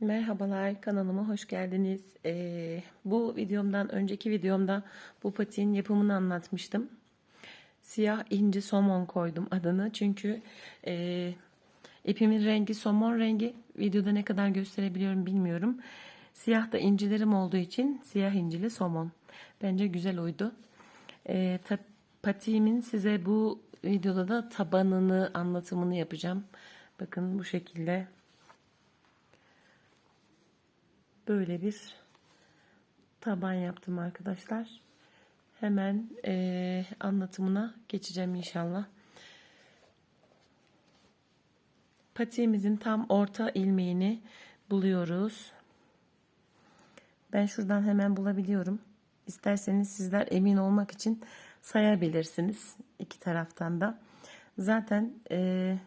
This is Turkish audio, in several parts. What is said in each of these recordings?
Merhabalar kanalıma hoş geldiniz. Ee, bu videomdan önceki videomda bu patiğin yapımını anlatmıştım. Siyah inci somon koydum adını çünkü e, ipimin rengi somon rengi. Videoda ne kadar gösterebiliyorum bilmiyorum. Siyah da incilerim olduğu için siyah incili somon. Bence güzel uydu. Ta- patiğimin size bu videoda da tabanını anlatımını yapacağım. Bakın bu şekilde böyle bir taban yaptım arkadaşlar. Hemen eee, anlatımına geçeceğim inşallah. Patiğimizin tam orta ilmeğini buluyoruz. Ben şuradan hemen bulabiliyorum. İsterseniz sizler emin olmak için sayabilirsiniz iki taraftan da. Zaten eee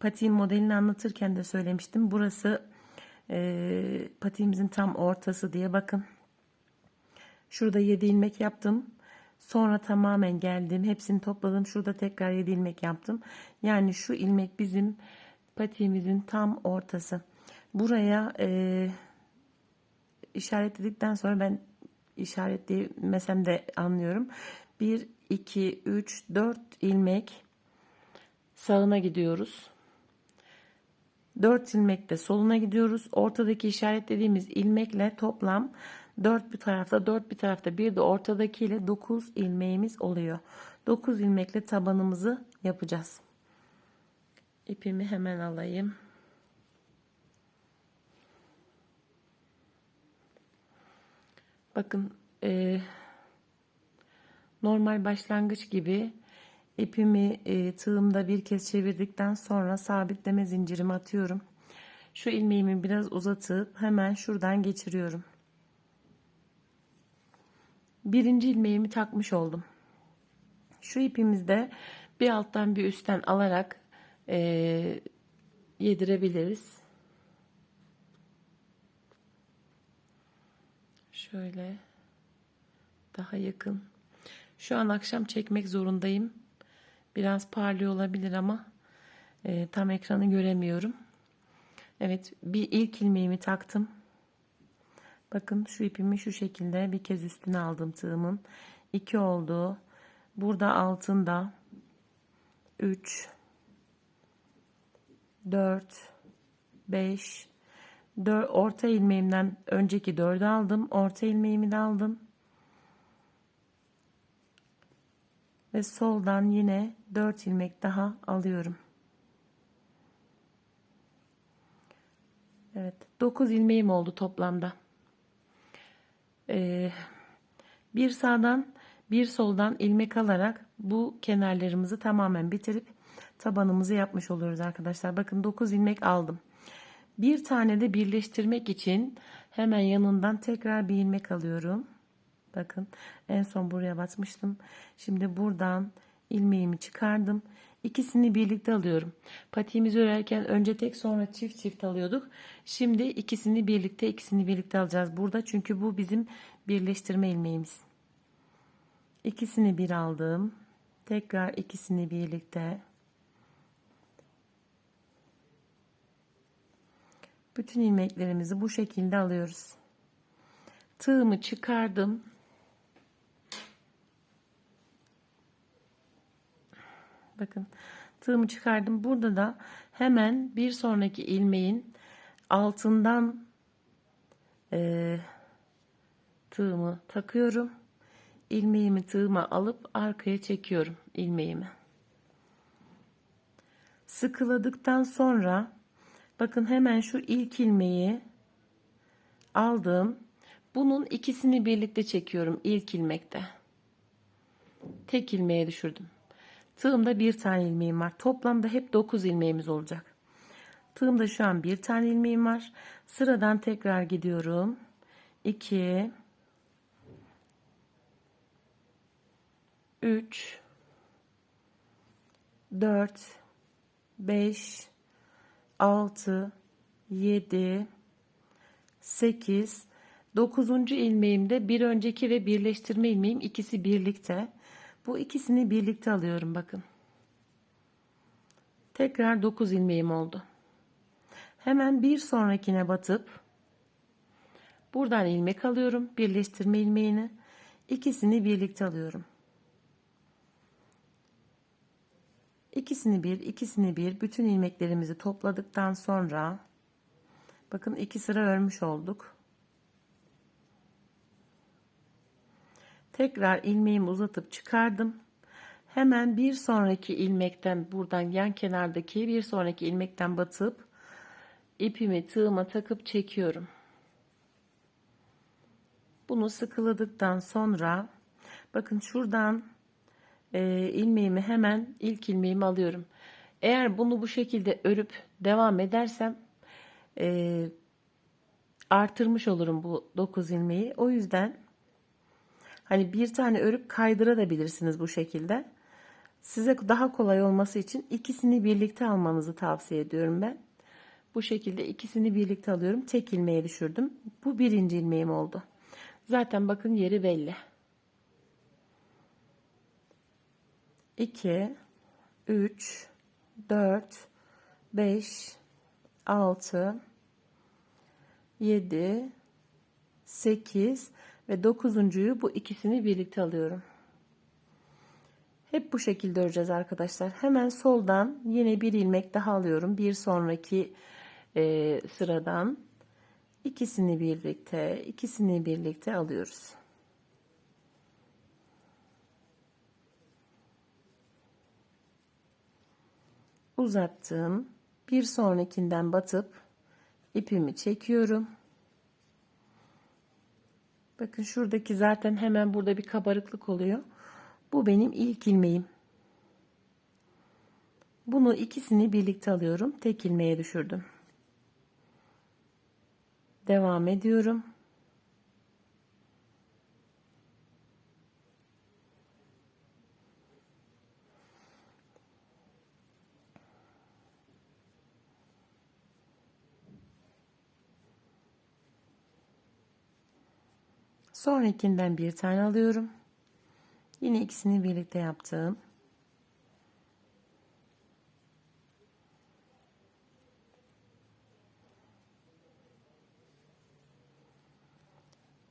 patiğin modelini anlatırken de söylemiştim. Burası e, patiğimizin tam ortası diye bakın. Şurada 7 ilmek yaptım. Sonra tamamen geldim. Hepsini topladım. Şurada tekrar 7 ilmek yaptım. Yani şu ilmek bizim patiğimizin tam ortası. Buraya e, işaretledikten sonra ben işaretleyemesem de anlıyorum. 1, 2, 3, 4 ilmek sağına gidiyoruz. 4 ilmekte soluna gidiyoruz. Ortadaki işaretlediğimiz ilmekle toplam 4 bir tarafta 4 bir tarafta bir de ortadaki ile 9 ilmeğimiz oluyor. 9 ilmekle tabanımızı yapacağız. İpimi hemen alayım. Bakın e, normal başlangıç gibi ipimi e, tığımda bir kez çevirdikten sonra sabitleme zincirimi atıyorum. Şu ilmeğimi biraz uzatıp hemen şuradan geçiriyorum. Birinci ilmeğimi takmış oldum. Şu ipimizde bir alttan bir üstten alarak e, yedirebiliriz. Şöyle daha yakın. Şu an akşam çekmek zorundayım. Biraz parlıyor olabilir ama e, tam ekranı göremiyorum. Evet bir ilk ilmeğimi taktım. Bakın şu ipimi şu şekilde bir kez üstüne aldım tığımın. 2 oldu. Burada altında 3 4 5 4 orta ilmeğimden önceki 4'ü aldım. Orta ilmeğimi de aldım. Ve soldan yine 4 ilmek daha alıyorum. Evet 9 ilmeğim oldu toplamda. Ee, bir sağdan bir soldan ilmek alarak bu kenarlarımızı tamamen bitirip tabanımızı yapmış oluyoruz arkadaşlar. Bakın 9 ilmek aldım. Bir tane de birleştirmek için hemen yanından tekrar bir ilmek alıyorum. Bakın en son buraya batmıştım. Şimdi buradan ilmeğimi çıkardım. İkisini birlikte alıyorum. Patiğimizi örerken önce tek sonra çift çift alıyorduk. Şimdi ikisini birlikte ikisini birlikte alacağız burada. Çünkü bu bizim birleştirme ilmeğimiz. İkisini bir aldım. Tekrar ikisini birlikte. Bütün ilmeklerimizi bu şekilde alıyoruz. Tığımı çıkardım. Bakın tığımı çıkardım. Burada da hemen bir sonraki ilmeğin altından e, tığımı takıyorum. İlmeğimi tığıma alıp arkaya çekiyorum ilmeğimi. Sıkıladıktan sonra bakın hemen şu ilk ilmeği aldım. Bunun ikisini birlikte çekiyorum ilk ilmekte. Tek ilmeğe düşürdüm. Tığımda bir tane ilmeğim var. Toplamda hep 9 ilmeğimiz olacak. Tığımda şu an bir tane ilmeğim var. Sıradan tekrar gidiyorum. 2 3 4 5 6 7 8 9. ilmeğimde bir önceki ve birleştirme ilmeğim ikisi birlikte. Bu ikisini birlikte alıyorum bakın. Tekrar 9 ilmeğim oldu. Hemen bir sonrakine batıp buradan ilmek alıyorum. Birleştirme ilmeğini. İkisini birlikte alıyorum. İkisini bir, ikisini bir bütün ilmeklerimizi topladıktan sonra bakın iki sıra örmüş olduk. Tekrar ilmeğimi uzatıp çıkardım. Hemen bir sonraki ilmekten buradan yan kenardaki bir sonraki ilmekten batıp ipimi tığıma takıp çekiyorum. Bunu sıkıladıktan sonra bakın şuradan e, ilmeğimi hemen ilk ilmeğimi alıyorum. Eğer bunu bu şekilde örüp devam edersem e, artırmış olurum bu 9 ilmeği. O yüzden hani bir tane örüp kaydırabilirsiniz bu şekilde. Size daha kolay olması için ikisini birlikte almanızı tavsiye ediyorum ben. Bu şekilde ikisini birlikte alıyorum. Tek ilmeğe düşürdüm. Bu birinci ilmeğim oldu. Zaten bakın yeri belli. 2 3 4 5 6 7 8 ve dokuzuncuyu bu ikisini birlikte alıyorum. Hep bu şekilde öreceğiz arkadaşlar. Hemen soldan yine bir ilmek daha alıyorum. Bir sonraki e, sıradan ikisini birlikte, ikisini birlikte alıyoruz. Uzattım. Bir sonrakinden batıp ipimi çekiyorum. Bakın şuradaki zaten hemen burada bir kabarıklık oluyor. Bu benim ilk ilmeğim. Bunu ikisini birlikte alıyorum. Tek ilmeğe düşürdüm. Devam ediyorum. Sonrakinden bir tane alıyorum. Yine ikisini birlikte yaptım.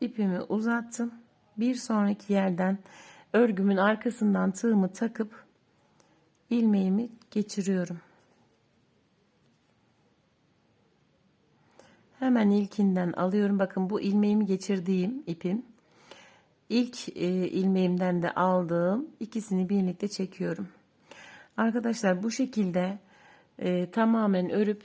İpimi uzattım. Bir sonraki yerden örgümün arkasından tığımı takıp ilmeğimi geçiriyorum. Hemen ilkinden alıyorum. Bakın bu ilmeğimi geçirdiğim ipim. İlk e, ilmeğimden de aldığım ikisini birlikte çekiyorum. Arkadaşlar bu şekilde e, tamamen örüp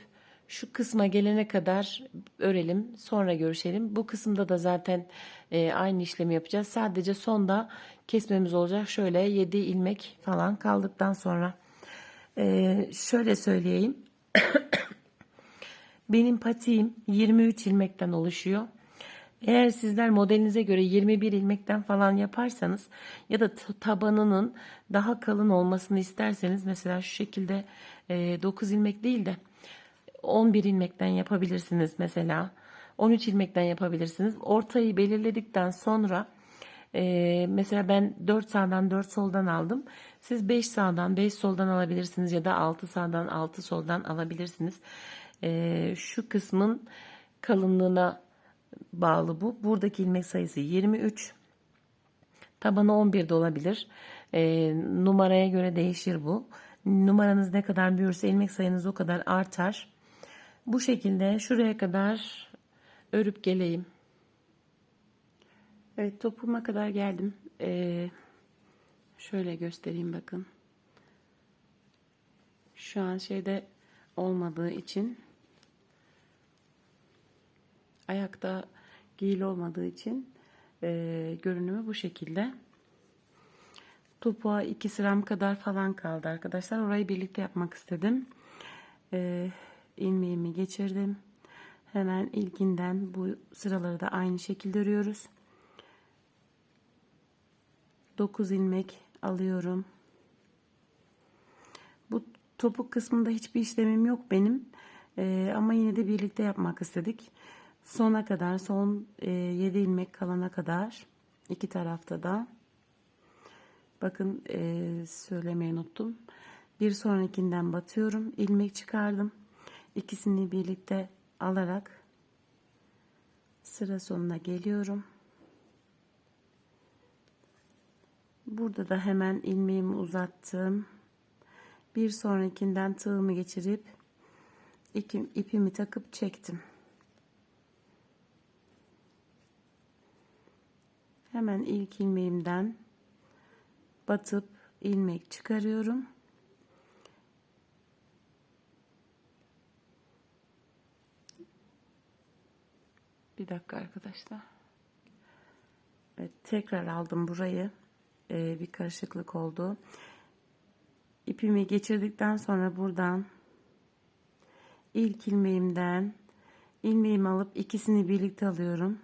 şu kısma gelene kadar örelim. Sonra görüşelim. Bu kısımda da zaten e, aynı işlemi yapacağız. Sadece sonda kesmemiz olacak. Şöyle 7 ilmek falan kaldıktan sonra. E, şöyle söyleyeyim. Benim patiğim 23 ilmekten oluşuyor. Eğer sizler modelinize göre 21 ilmekten falan yaparsanız ya da tabanının daha kalın olmasını isterseniz mesela şu şekilde 9 ilmek değil de 11 ilmekten yapabilirsiniz mesela. 13 ilmekten yapabilirsiniz. Ortayı belirledikten sonra e, mesela ben 4 sağdan 4 soldan aldım. Siz 5 sağdan 5 soldan alabilirsiniz ya da 6 sağdan 6 soldan alabilirsiniz. E, şu kısmın kalınlığına bağlı bu. Buradaki ilmek sayısı 23. Tabanı 11 de olabilir. E, numaraya göre değişir bu. Numaranız ne kadar büyürse ilmek sayınız o kadar artar. Bu şekilde şuraya kadar örüp geleyim. Evet topuma kadar geldim. Ee, şöyle göstereyim bakın. Şu an şeyde olmadığı için ayakta giyili olmadığı için e, görünümü bu şekilde. Topuğa iki sıram kadar falan kaldı arkadaşlar. Orayı birlikte yapmak istedim. Ee, ilmeğimi geçirdim. Hemen ilkinden bu sıraları da aynı şekilde örüyoruz. 9 ilmek alıyorum. Bu topuk kısmında hiçbir işlemim yok benim. Ee, ama yine de birlikte yapmak istedik. Sona kadar son e, 7 ilmek kalana kadar iki tarafta da bakın e, söylemeyi unuttum. Bir sonrakinden batıyorum. ilmek çıkardım. ikisini birlikte alarak sıra sonuna geliyorum. Burada da hemen ilmeğimi uzattım. Bir sonrakinden tığımı geçirip ipim, ipimi takıp çektim. Hemen ilk ilmeğimden batıp ilmek çıkarıyorum. Bir dakika arkadaşlar. Evet, tekrar aldım burayı. Ee, bir karışıklık oldu. İpimi geçirdikten sonra buradan ilk ilmeğimden ilmeğimi alıp ikisini birlikte alıyorum.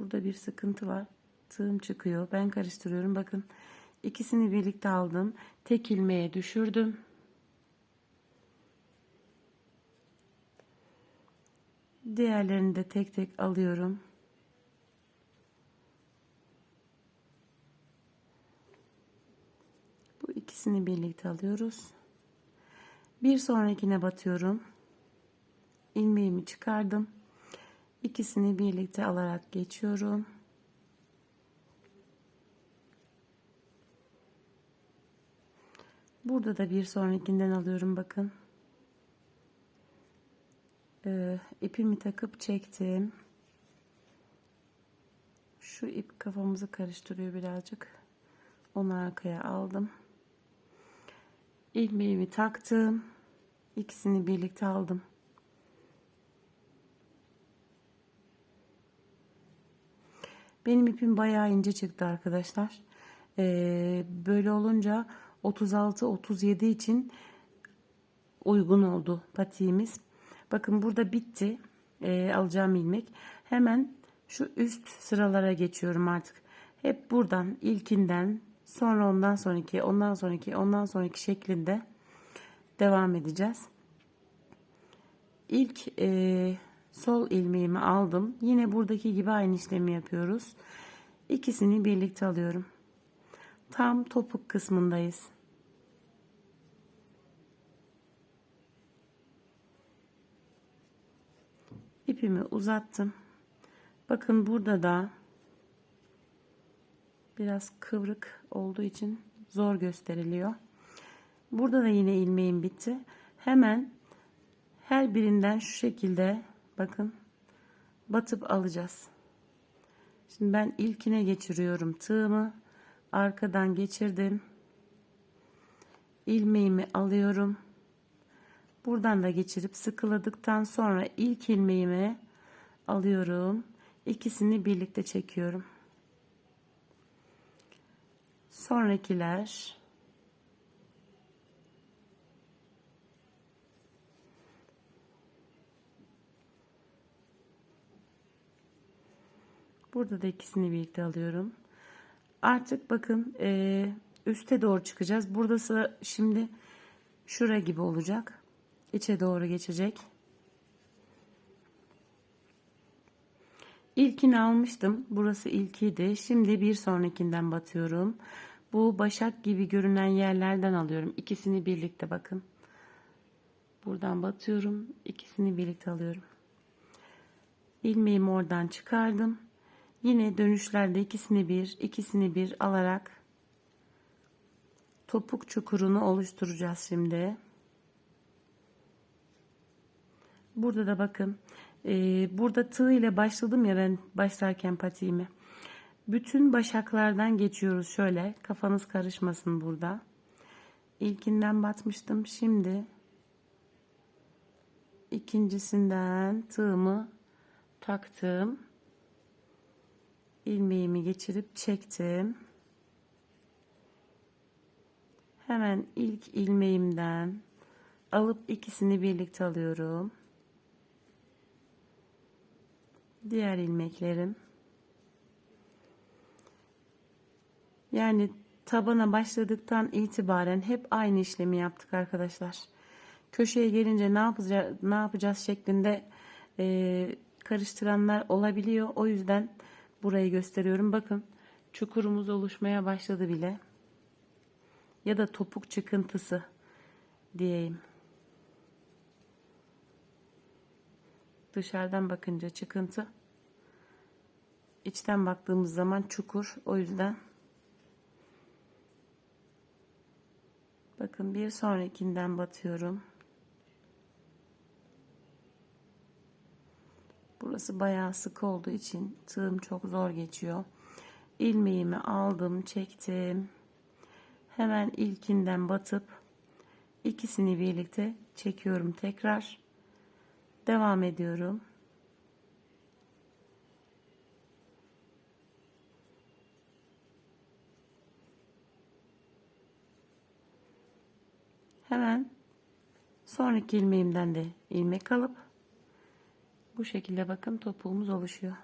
Burada bir sıkıntı var. Tığım çıkıyor. Ben karıştırıyorum. Bakın ikisini birlikte aldım. Tek ilmeğe düşürdüm. Diğerlerini de tek tek alıyorum. Bu ikisini birlikte alıyoruz. Bir sonrakine batıyorum. İlmeğimi çıkardım. İkisini birlikte alarak geçiyorum. Burada da bir sonrakinden alıyorum bakın. Ee, ipimi takıp çektim. Şu ip kafamızı karıştırıyor birazcık. Onu arkaya aldım. İlmeğimi taktım. İkisini birlikte aldım. Benim ipim bayağı ince çıktı arkadaşlar. Ee, böyle olunca 36-37 için uygun oldu patiğimiz. Bakın burada bitti. Ee, alacağım ilmek. Hemen şu üst sıralara geçiyorum artık. Hep buradan ilkinden sonra ondan sonraki ondan sonraki ondan sonraki şeklinde devam edeceğiz. İlk e, sol ilmeğimi aldım. Yine buradaki gibi aynı işlemi yapıyoruz. İkisini birlikte alıyorum. Tam topuk kısmındayız. İpimi uzattım. Bakın burada da biraz kıvrık olduğu için zor gösteriliyor. Burada da yine ilmeğim bitti. Hemen her birinden şu şekilde bakın batıp alacağız. Şimdi ben ilkine geçiriyorum tığımı. Arkadan geçirdim. ilmeğimi alıyorum. Buradan da geçirip sıkıladıktan sonra ilk ilmeğimi alıyorum. İkisini birlikte çekiyorum. Sonrakiler Burada da ikisini birlikte alıyorum. Artık bakın e, üste doğru çıkacağız. Burası şimdi şura gibi olacak. İçe doğru geçecek. İlkini almıştım. Burası ilkiydi. Şimdi bir sonrakinden batıyorum. Bu başak gibi görünen yerlerden alıyorum. İkisini birlikte bakın. Buradan batıyorum. İkisini birlikte alıyorum. İlmeğimi oradan çıkardım. Yine dönüşlerde ikisini bir, ikisini bir alarak topuk çukurunu oluşturacağız şimdi. Burada da bakın. E, burada tığ ile başladım ya ben başlarken patiğimi. Bütün başaklardan geçiyoruz şöyle. Kafanız karışmasın burada. İlkinden batmıştım. Şimdi ikincisinden tığımı taktım ilmeğimi geçirip çektim. Hemen ilk ilmeğimden alıp ikisini birlikte alıyorum. Diğer ilmeklerim. Yani tabana başladıktan itibaren hep aynı işlemi yaptık arkadaşlar. Köşeye gelince ne yapacağız, ne yapacağız şeklinde e, karıştıranlar olabiliyor. O yüzden Burayı gösteriyorum. Bakın çukurumuz oluşmaya başladı bile. Ya da topuk çıkıntısı diyeyim. Dışarıdan bakınca çıkıntı. İçten baktığımız zaman çukur. O yüzden bakın bir sonrakinden batıyorum. Burası bayağı sık olduğu için tığım çok zor geçiyor. İlmeğimi aldım, çektim. Hemen ilkinden batıp ikisini birlikte çekiyorum tekrar. Devam ediyorum. Hemen sonraki ilmeğimden de ilmek alıp bu şekilde bakın topuğumuz oluşuyor.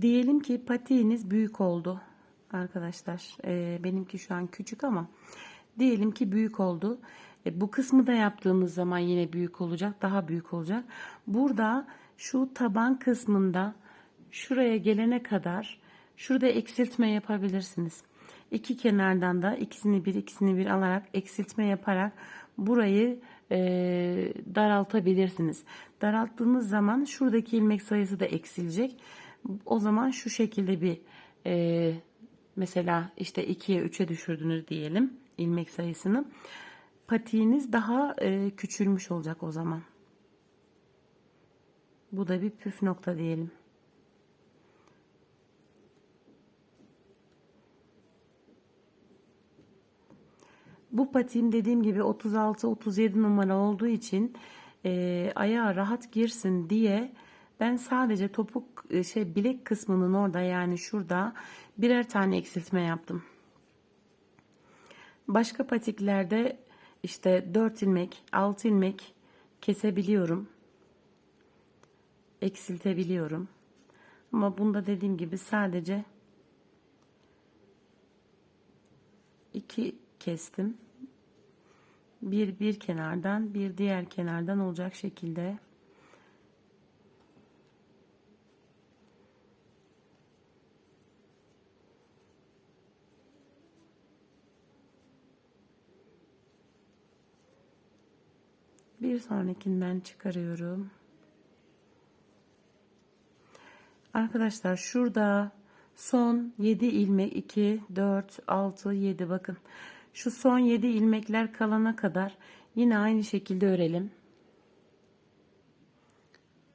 Diyelim ki patiğiniz büyük oldu arkadaşlar. Ee, benimki şu an küçük ama diyelim ki büyük oldu. E, bu kısmı da yaptığımız zaman yine büyük olacak. Daha büyük olacak. Burada şu taban kısmında şuraya gelene kadar şurada eksiltme yapabilirsiniz. İki kenardan da ikisini bir ikisini bir alarak eksiltme yaparak burayı e, daraltabilirsiniz. Daralttığınız zaman şuradaki ilmek sayısı da eksilecek. O zaman şu şekilde bir e, mesela işte 2'ye 3'e düşürdünüz diyelim ilmek sayısını. Patiğiniz daha e, küçülmüş olacak o zaman. Bu da bir püf nokta diyelim. Bu patiğim dediğim gibi 36-37 numara olduğu için e, ayağa rahat girsin diye ben sadece topuk e, şey bilek kısmının orada yani şurada birer tane eksiltme yaptım. Başka patiklerde işte 4 ilmek, 6 ilmek kesebiliyorum. Eksiltebiliyorum. Ama bunda dediğim gibi sadece 2 kestim. Bir bir kenardan, bir diğer kenardan olacak şekilde Bir sonrakinden çıkarıyorum. Arkadaşlar şurada son 7 ilmek 2 4 6 7 bakın. Şu son 7 ilmekler kalana kadar yine aynı şekilde örelim.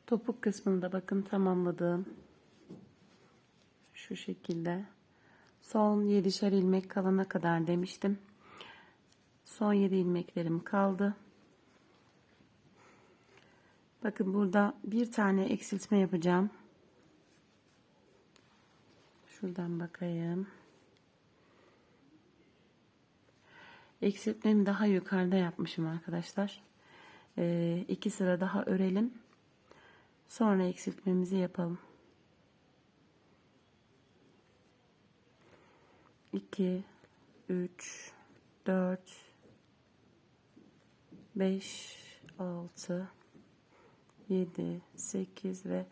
Topuk kısmını da bakın tamamladım. Şu şekilde. Son 7'şer ilmek kalana kadar demiştim. Son 7 ilmeklerim kaldı. Bakın burada bir tane eksiltme yapacağım. Şuradan bakayım. Eksiltmemi daha yukarıda yapmışım arkadaşlar. Ee, iki sıra daha örelim. Sonra eksiltmemizi yapalım. 2 3 4 5 6 7 8 ve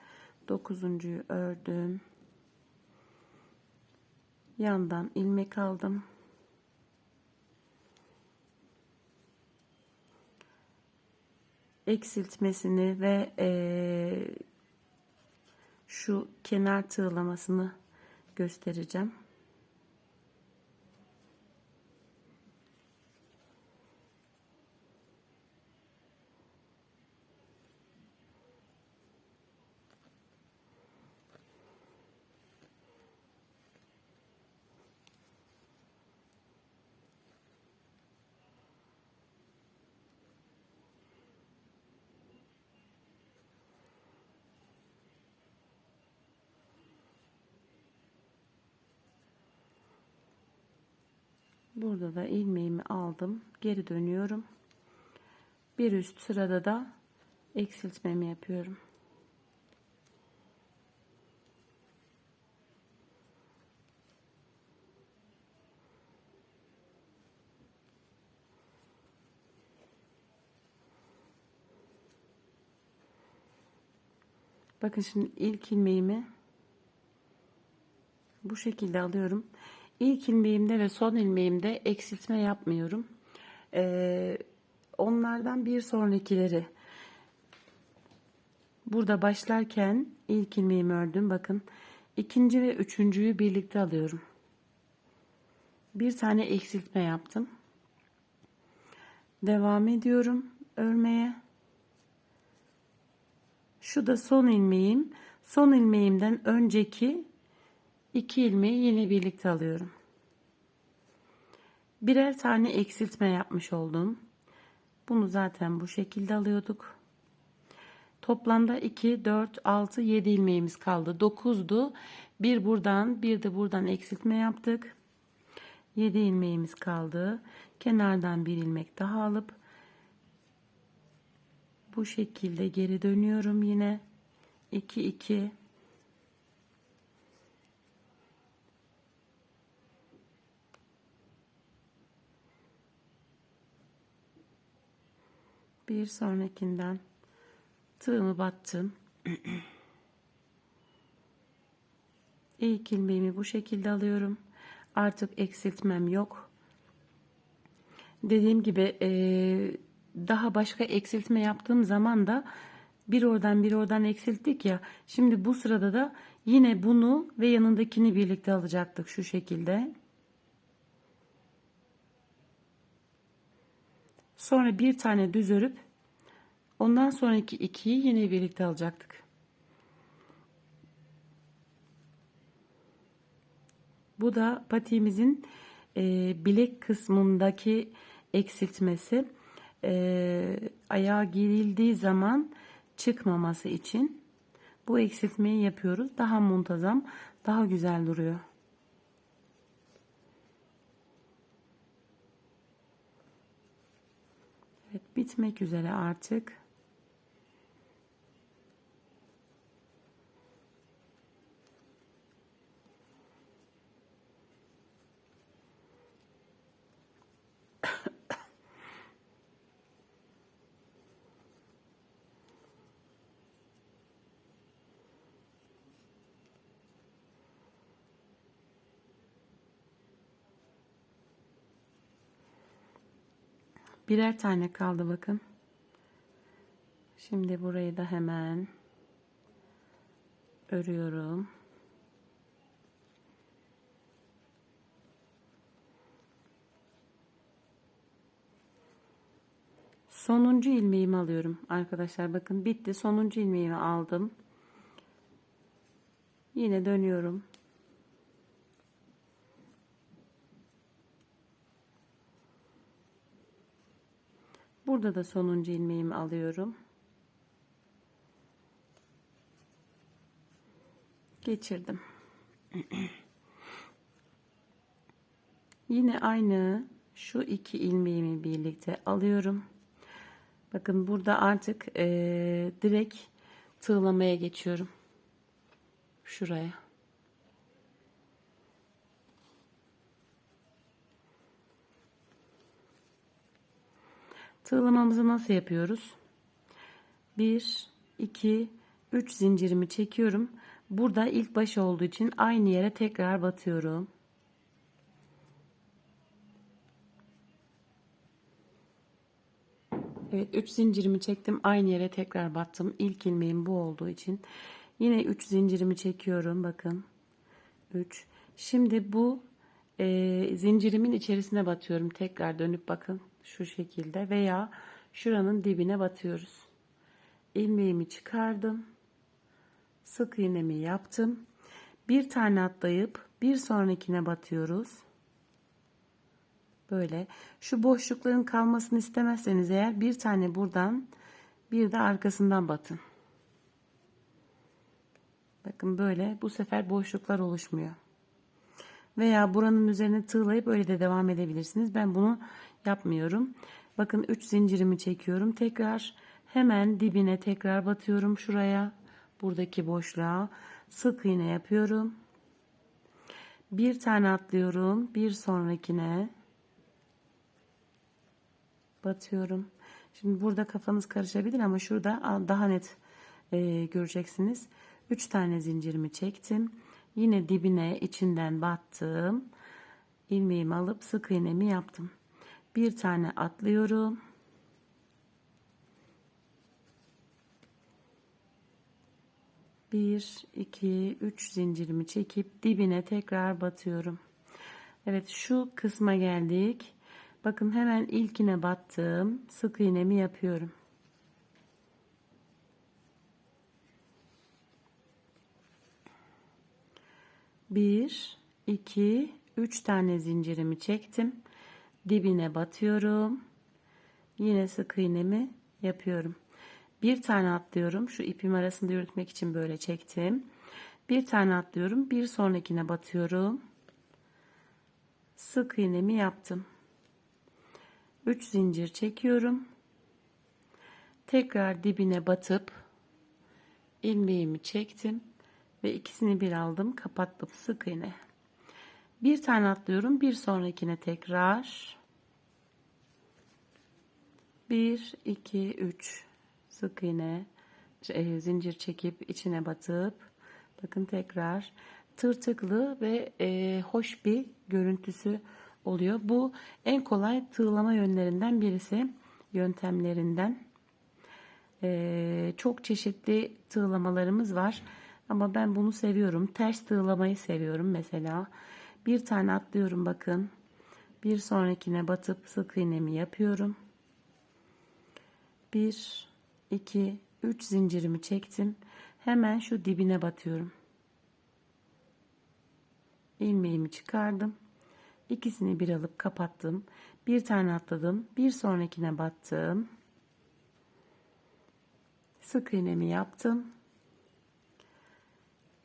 9'uncuyu ördüm yandan ilmek aldım eksiltmesini ve e, şu kenar tığlamasını göstereceğim Burada da ilmeğimi aldım. Geri dönüyorum. Bir üst sırada da eksiltmemi yapıyorum. Bakın şimdi ilk ilmeğimi bu şekilde alıyorum. İlk ilmeğimde ve son ilmeğimde eksiltme yapmıyorum. Ee, onlardan bir sonrakileri burada başlarken ilk ilmeğimi ördüm. Bakın ikinci ve üçüncüyü birlikte alıyorum. Bir tane eksiltme yaptım. Devam ediyorum örmeye. Şu da son ilmeğim. Son ilmeğimden önceki iki ilmeği yine birlikte alıyorum. Birer tane eksiltme yapmış oldum. Bunu zaten bu şekilde alıyorduk. Toplamda 2, 4, 6, 7 ilmeğimiz kaldı. 9'du. Bir buradan bir de buradan eksiltme yaptık. 7 ilmeğimiz kaldı. Kenardan bir ilmek daha alıp bu şekilde geri dönüyorum yine 2 2 bir sonrakinden tığımı battım ilk ilmeğimi bu şekilde alıyorum artık eksiltmem yok dediğim gibi eee daha başka eksiltme yaptığım zaman da bir oradan bir oradan eksilttik ya. Şimdi bu sırada da yine bunu ve yanındakini birlikte alacaktık şu şekilde. Sonra bir tane düz örüp ondan sonraki ikiyi yine birlikte alacaktık. Bu da patiğimizin e, bilek kısmındaki eksiltmesi e, ayağa girildiği zaman çıkmaması için bu eksiltmeyi yapıyoruz. Daha muntazam, daha güzel duruyor. Evet, bitmek üzere artık. Birer tane kaldı bakın. Şimdi burayı da hemen örüyorum. Sonuncu ilmeğimi alıyorum arkadaşlar. Bakın bitti. Sonuncu ilmeğimi aldım. Yine dönüyorum. Burada da sonuncu ilmeğimi alıyorum. Geçirdim. Yine aynı şu iki ilmeğimi birlikte alıyorum. Bakın burada artık e, direkt tığlamaya geçiyorum. Şuraya. Tığlamamızı nasıl yapıyoruz? 1, 2, 3 zincirimi çekiyorum. Burada ilk baş olduğu için aynı yere tekrar batıyorum. Evet 3 zincirimi çektim. Aynı yere tekrar battım. İlk ilmeğim bu olduğu için. Yine 3 zincirimi çekiyorum. Bakın. 3. Şimdi bu e, zincirimin içerisine batıyorum. Tekrar dönüp bakın şu şekilde veya şuranın dibine batıyoruz. ilmeğimi çıkardım. Sık iğnemi yaptım. Bir tane atlayıp bir sonrakine batıyoruz. Böyle. Şu boşlukların kalmasını istemezseniz eğer bir tane buradan bir de arkasından batın. Bakın böyle bu sefer boşluklar oluşmuyor. Veya buranın üzerine tığlayıp öyle de devam edebilirsiniz. Ben bunu yapmıyorum. Bakın 3 zincirimi çekiyorum. Tekrar hemen dibine tekrar batıyorum şuraya. Buradaki boşluğa sık iğne yapıyorum. Bir tane atlıyorum. Bir sonrakine batıyorum. Şimdi burada kafanız karışabilir ama şurada daha net e, göreceksiniz. 3 tane zincirimi çektim. Yine dibine içinden battım. ilmeğimi alıp sık iğnemi yaptım. Bir tane atlıyorum. Bir, iki, üç zincirimi çekip dibine tekrar batıyorum. Evet şu kısma geldik. Bakın hemen ilkine battım. Sık iğnemi yapıyorum. Bir, iki, üç tane zincirimi çektim. Dibine batıyorum. Yine sık iğnemi yapıyorum. Bir tane atlıyorum. Şu ipim arasında yürütmek için böyle çektim. Bir tane atlıyorum. Bir sonrakine batıyorum. Sık iğnemi yaptım. 3 zincir çekiyorum. Tekrar dibine batıp ilmeğimi çektim ve ikisini bir aldım, kapattım sık iğne. Bir tane atlıyorum, bir sonrakine tekrar 1 2 3 sık iğne e, zincir çekip içine batıp bakın tekrar tırtıklı ve e, hoş bir görüntüsü oluyor. Bu en kolay tığlama yönlerinden birisi, yöntemlerinden. E, çok çeşitli tığlamalarımız var. Ama ben bunu seviyorum. Ters tığlamayı seviyorum mesela. Bir tane atlıyorum bakın. Bir sonrakine batıp sık iğnemi yapıyorum. 1 2 3 zincirimi çektim. Hemen şu dibine batıyorum. ilmeğimi çıkardım. İkisini bir alıp kapattım. Bir tane atladım. Bir sonrakine battım. Sık iğnemi yaptım.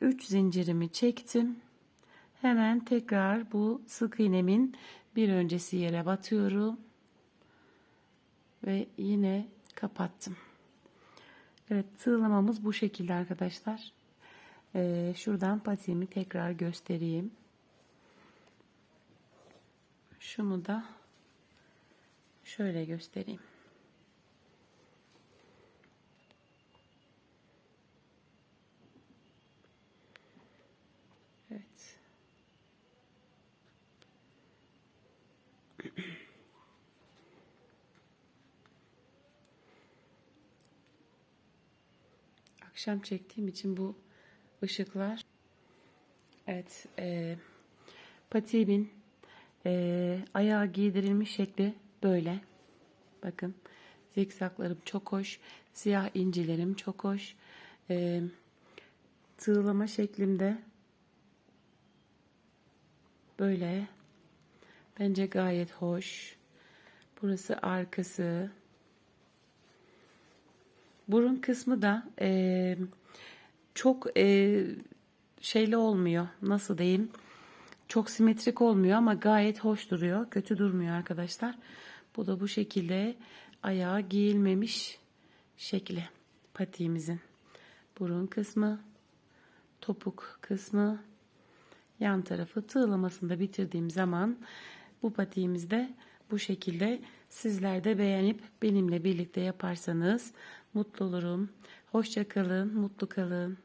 3 zincirimi çektim. Hemen tekrar bu sık iğnemin bir öncesi yere batıyorum. Ve yine kapattım. Evet tığlamamız bu şekilde arkadaşlar. Ee, şuradan patiğimi tekrar göstereyim. Şunu da şöyle göstereyim. Evet. Akşam çektiğim için bu ışıklar Evet, e, patiğimin e, ayağa giydirilmiş şekli böyle. Bakın zikzaklarım çok hoş. Siyah incilerim çok hoş. E, tığlama şeklimde böyle. Bence gayet hoş. Burası arkası. Burun kısmı da e, çok e, şeyli olmuyor. Nasıl diyeyim? Çok simetrik olmuyor ama gayet hoş duruyor. Kötü durmuyor arkadaşlar. Bu da bu şekilde ayağa giyilmemiş şekli patiğimizin. Burun kısmı, topuk kısmı, yan tarafı tığlamasını da bitirdiğim zaman bu patiğimizde bu şekilde sizler de beğenip benimle birlikte yaparsanız mutlu olurum. Hoşça kalın, mutlu kalın.